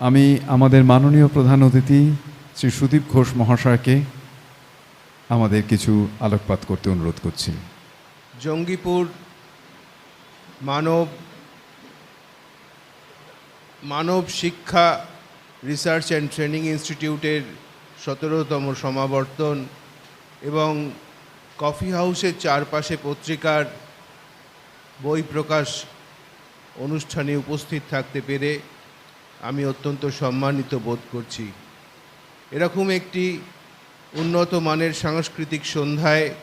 আমি আমাদের মাননীয় প্রধান অতিথি শ্রী সুদীপ ঘোষ মহাশয়কে আমাদের কিছু আলোকপাত করতে অনুরোধ করছি। জঙ্গিপুর মানব মানব শিক্ষা রিসার্চ অ্যান্ড ট্রেনিং ইনস্টিটিউটের সতেরোতম সমাবর্তন এবং কফি হাউসের চারপাশে পত্রিকার বই প্রকাশ অনুষ্ঠানে উপস্থিত থাকতে পেরে আমি অত্যন্ত সম্মানিত বোধ করছি। এরকম একটি উন্নত মানের সাংস্কৃতিক সন্ধ্যায়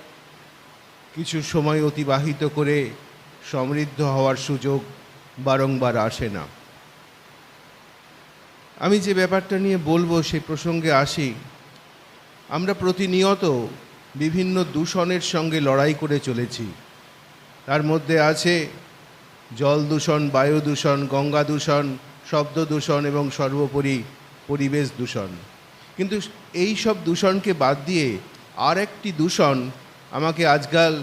কিছু সময় অতিবাহিত করে সমৃদ্ধ হওয়ার সুযোগ বারংবার আসে না। আমি যে ব্যাপারটা নিয়ে বলব সেই প্রসঙ্গে আসি। আমরা প্রতিনিয়ত বিভিন্ন দূষণের সঙ্গে লড়াই করে চলেছি। তার মধ্যে আছে জল দূষণ, বায়ু দূষণ, গঙ্গা দূষণ শব্দ দূষণ এবং সর্বোপরি পরিবেশ দূষণ। কিন্তু এই সব দূষণকে বাদ দিয়ে আর একটি দূষণ আমাকে আজকাল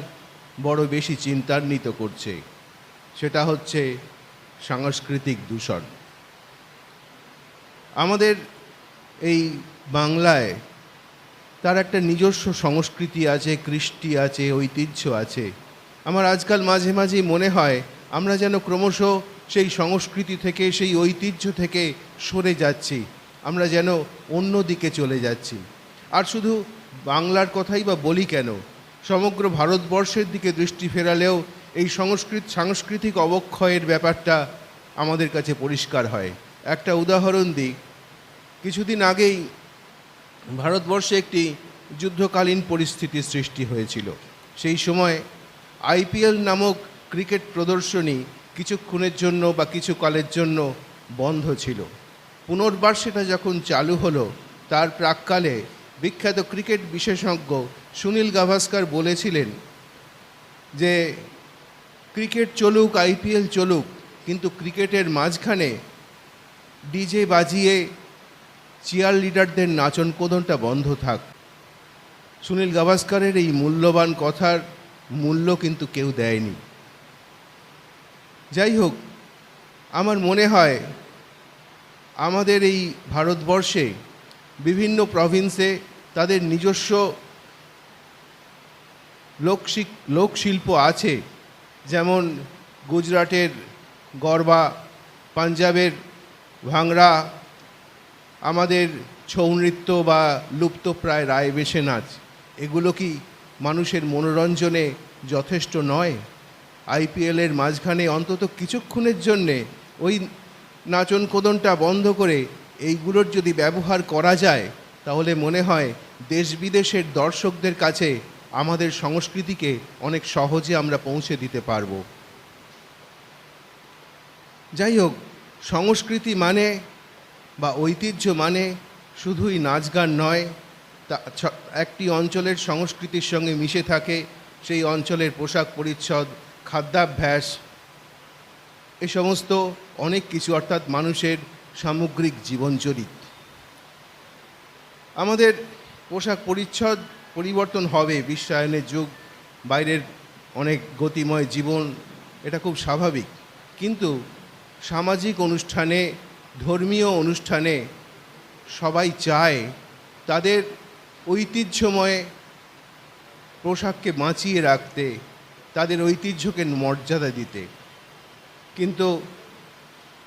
বড় বেশি চিন্তান্বিত করছে। সেটা হচ্ছে সাংস্কৃতিক দূষণ। আমাদের এই বাংলায় তার একটা নিজস্ব সংস্কৃতি আছে, কৃষ্টি আছে, ঐতিহ্য আছে। আমার আজকাল মাঝে মাঝে মনে হয় আমরা যেন ক্রমশ সেই সংস্কৃতি থেকে, সেই ঐতিহ্য থেকে সরে যাচ্ছি। আমরা যেন অন্য দিকে চলে যাচ্ছি। আর শুধু বাংলার কথাই বা বলি কেন? সমগ্র ভারতবর্ষের দিকে দৃষ্টি ফেরালেও এই সংস্কৃত, সাংস্কৃতিক অবক্ষয়ের ব্যাপারটা আমাদের কাছে পরিষ্কার হয়। একটা উদাহরণ দিই। কিছুদিন আগেই ভারতবর্ষে একটি যুদ্ধকালীন পরিস্থিতির সৃষ্টি হয়েছিল। সেই সময় আইপিএল নামক ক্রিকেট প্রদর্শনী কিছুক্ষণের জন্য বা কিছু কালের জন্য বন্ধ ছিল। পুনর্বার সেটা যখন চালু হলো, তার প্রাককালে বিখ্যাত ক্রিকেট বিশেষজ্ঞ সুনীল গাভাস্কার বলেছিলেন যে, ক্রিকেট চলুক, আইপিএল চলুক, কিন্তু ক্রিকেটের মাঝখানে ডিজে বাজিয়ে চিয়ার লিডারদের নাচন কোদনটা বন্ধ থাক। সুনীল গাভাস্কারের এই মূল্যবান কথার মূল্য কিন্তু কেউ দেয়নি। যাই হোক, আমার মনে হয় আমাদের এই ভারতবর্ষে বিভিন্ন প্রভিন্সে তাদের নিজস্ব লোকশিক লোকশিল্প আছে। যেমন গুজরাটের গরবা, পাঞ্জাবের ভাংড়া, আমাদের ছৌ নৃত্য বা লুপ্তপ্রায় রায় বেশে নাচ। এগুলো কি মানুষের মনোরঞ্জনে যথেষ্ট নয়? আইপিএলের মাঝখানে অন্তত কিছুক্ষণের জন্যে ওই নাচন কোদনটা বন্ধ করে এইগুলোর যদি ব্যবহার করা যায়, তাহলে মনে হয় দেশ বিদেশের দর্শকদের কাছে আমাদের সংস্কৃতিকে অনেক সহজে আমরা পৌঁছে দিতে পারব। যাই হোক, সংস্কৃতি মানে বা ঐতিহ্য মানে শুধুই নাচ গান নয়, তা একটি অঞ্চলের সংস্কৃতির সঙ্গে মিশে থাকে, সেই অঞ্চলের পোশাক পরিচ্ছদ খাদ্যাভ্যাস, এ সমস্ত অনেক কিছু অর্থাৎ মানুষের সামগ্রিক জীবনচরিত। আমাদের পোশাক পরিচ্ছদ পরিবর্তন হবে, বিশ্বায়নের যুগ, বাইরের অনেক গতিময় জীবন, এটা খুব স্বাভাবিক। কিন্তু সামাজিক অনুষ্ঠানে, ধর্মীয় অনুষ্ঠানে সবাই চায় তাদের ঐতিহ্যময় পোশাককে বাঁচিয়ে রাখতে তাদের ঐতিহ্যকে মর্যাদা দিতে। কিন্তু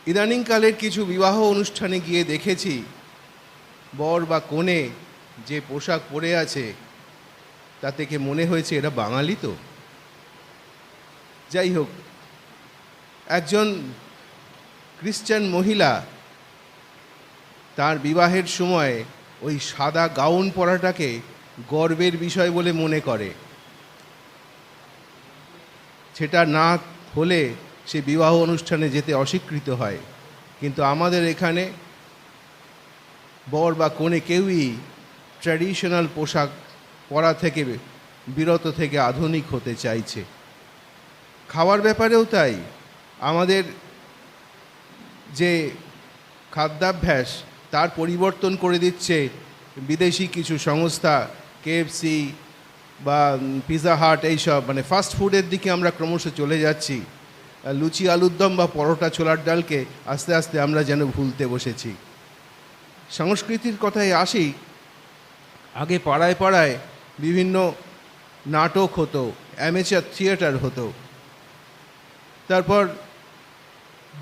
ইদানিংকালের কিছু বিবাহ অনুষ্ঠানে গিয়ে দেখেছি, বর বা কনে যে পোশাক পরে আছে তা থেকে মনে হয়েছে এরা বাঙালি তো? যাই হোক, একজন খ্রিস্টান মহিলা তার বিবাহের সময় ওই সাদা গাউন পরাটাকে গর্বের বিষয় বলে মনে করে। সেটা না হলে সে বিবাহ অনুষ্ঠানে যেতে অস্বীকৃত হয়। কিন্তু আমাদের এখানে বর বা কনে কেউই ট্র্যাডিশনাল পোশাক পরা থেকে বিরত থেকে আধুনিক হতে চাইছে। খাওয়ার ব্যাপারেও তাই। আমাদের যে খাদ্যাভ্যাস, তার পরিবর্তন করে দিচ্ছে বিদেশি কিছু সংস্থা কেএফসি বা পিৎজা হাট এইসব মানে ফাস্ট ফুডের দিকে আমরা ক্রমশ চলে যাচ্ছি। লুচি, আলুর দম বা পরোটা, ছোলার ডালকে আস্তে আস্তে আমরা যেন ভুলতে বসেছি। সংস্কৃতির কথায় আসি, আগে পাড়ায় পাড়ায় বিভিন্ন নাটক হতো অ্যামেচার থিয়েটার হতো। তারপর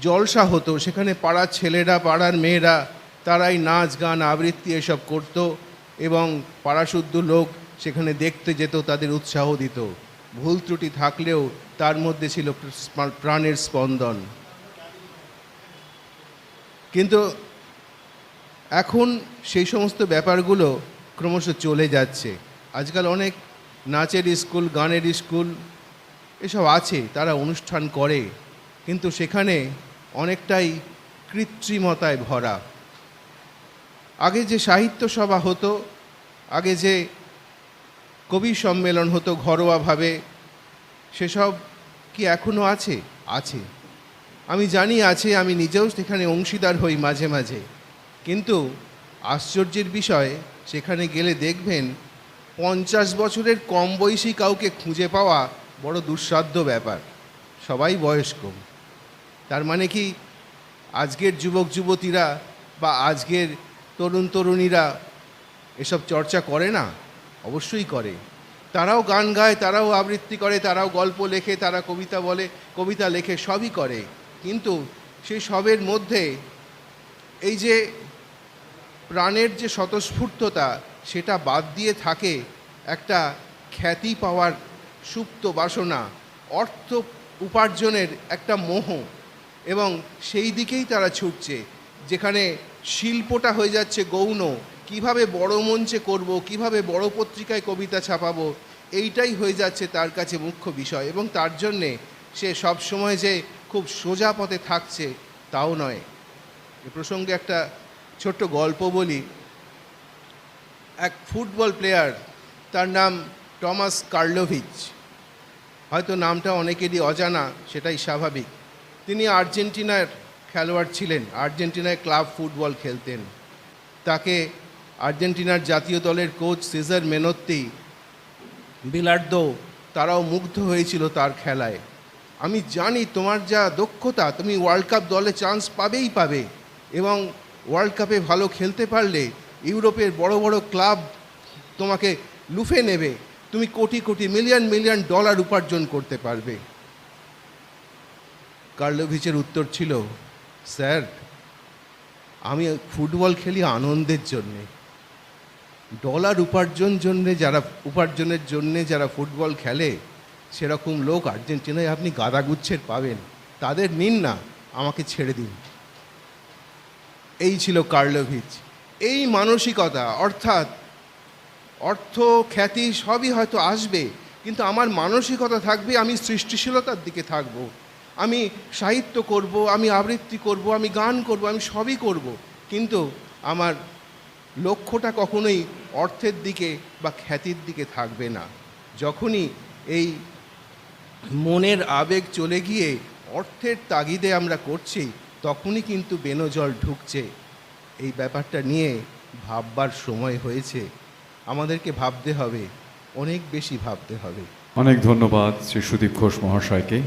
জলসা হতো, সেখানে পাড়ার ছেলেরা, পাড়ার মেয়েরা, তারাই নাচ, গান, আবৃত্তি এসব করত এবং পাড়াশুদ্ধ লোক সেখানে দেখতে যেত, তাদের উৎসাহ দিত। ভুল ত্রুটি থাকলেও তার মধ্যে ছিল প্রাণের স্পন্দন। কিন্তু এখন সেই সমস্ত ব্যাপারগুলো ক্রমশ চলে যাচ্ছে। আজকাল অনেক নাচের স্কুল, গানের স্কুল এসব আছে, তারা অনুষ্ঠান করে। কিন্তু সেখানে অনেকটাই কৃত্রিমতায় ভরা। আগে যে সাহিত্য সভা হতো, আগে যে কবি সম্মেলন হতো ঘরোয়াভাবে। সেসব কি এখনও আছে? আছে। আমি জানি আছে, আমি নিজেও সেখানে অংশীদার হই মাঝে মাঝে। কিন্তু আশ্চর্যের বিষয়, সেখানে গেলে দেখবেন পঞ্চাশ বছরের কম বয়সী কাউকে খুঁজে পাওয়া বড় দুঃসাধ্য ব্যাপার। সবাই বয়স্ক। তার মানে কি আজকের যুবক, যুবতীরা বা আজকের তরুণ, তরুণীরা এসব চর্চা করে না? অবশ্যই করে। তারাও গান গায়, তারাও আবৃত্তি করে, তারাও গল্প লেখে, তারা কবিতা বলে, কবিতা লেখে, সবই করে। কিন্তু সেই সবের মধ্যে এই যে প্রাণের যে স্বতঃস্ফূর্ততা, সেটা বাদ দিয়ে থাকে একটা খ্যাতি পাওয়ার সুপ্ত বাসনা, অর্থ উপার্জনের একটা মোহ। এবং সেই দিকেই তারা ছুটছে। যেখানে শিল্পটা হয়ে যাচ্ছে গৌণ কীভাবে বড় মঞ্চে করব, কীভাবে বড় পত্রিকায় কবিতা ছাপাবো, এইটাই হয়ে যাচ্ছে তার কাছে মুখ্য বিষয় এবং তার জন্যে সে সব সময় যে খুব সোজা পথে থাকছে, তাও নয়। এ প্রসঙ্গে একটা ছোট্ট গল্প বলি। এক ফুটবল প্লেয়ার তার নাম টমাস কার্লোভিচ। হয়তো নামটা অনেকেরই অজানা, সেটাই স্বাভাবিক। তিনি আর্জেন্টিনার খেলোয়াড় ছিলেন, আর্জেন্টিনায় ক্লাব ফুটবল খেলতেন। তাকে আর্জেন্টিনার জাতীয় দলের কোচ সিজার মেনত্তি বিলার্দো তারাও মুগ্ধ হয়েছিল তার খেলায়। আমি জানি তোমার যা দক্ষতা, তুমি ওয়ার্ল্ড কাপ দলে চান্স পাবেই পাবে এবং ওয়ার্ল্ড কাপে ভালো খেলতে পারলে ইউরোপের বড় বড় ক্লাব তোমাকে লুফে নেবে। তুমি crore crore million million dollar উপার্জন করতে পারবে। কার্লোভিচের উত্তর ছিল, স্যার, আমি ফুটবল খেলি আনন্দের জন্যে। ডলার উপার্জন জন্যে যারা, উপার্জনের জন্যে যারা ফুটবল খেলে, সেরকম লোক আর্জেন্টিনায় আপনি গাদাগুচ্ছের পাবেন। তাদের নিন না আমাকে ছেড়ে দিন। এই ছিল কার্লোভিচ। এই মানসিকতা, অর্থাৎ অর্থ খ্যাতি সবই হয়তো আসবে, কিন্তু আমার মানসিকতা থাকবে, আমি সৃষ্টিশীলতার দিকে থাকব। আমি সাহিত্য করব, আমি আবৃত্তি করব, আমি গান করব, আমি সবই করব। কিন্তু আমার লক্ষ্যটা কখনোই অর্থের দিকে বা খ্যাতির দিকে থাকবে না। যখনই এই মনের আবেগ চলে গিয়ে অর্থের তাগিদে আমরা করছি, তখনই কিন্তু বেনজল ঢুকছে। এই ব্যাপারটা নিয়ে ভাববার সময় হয়েছে। আমাদেরকে ভাবতে হবে, অনেক বেশি ভাবতে হবে। অনেক ধন্যবাদ শ্রী সুদীপ ঘোষ মহাশয়কে।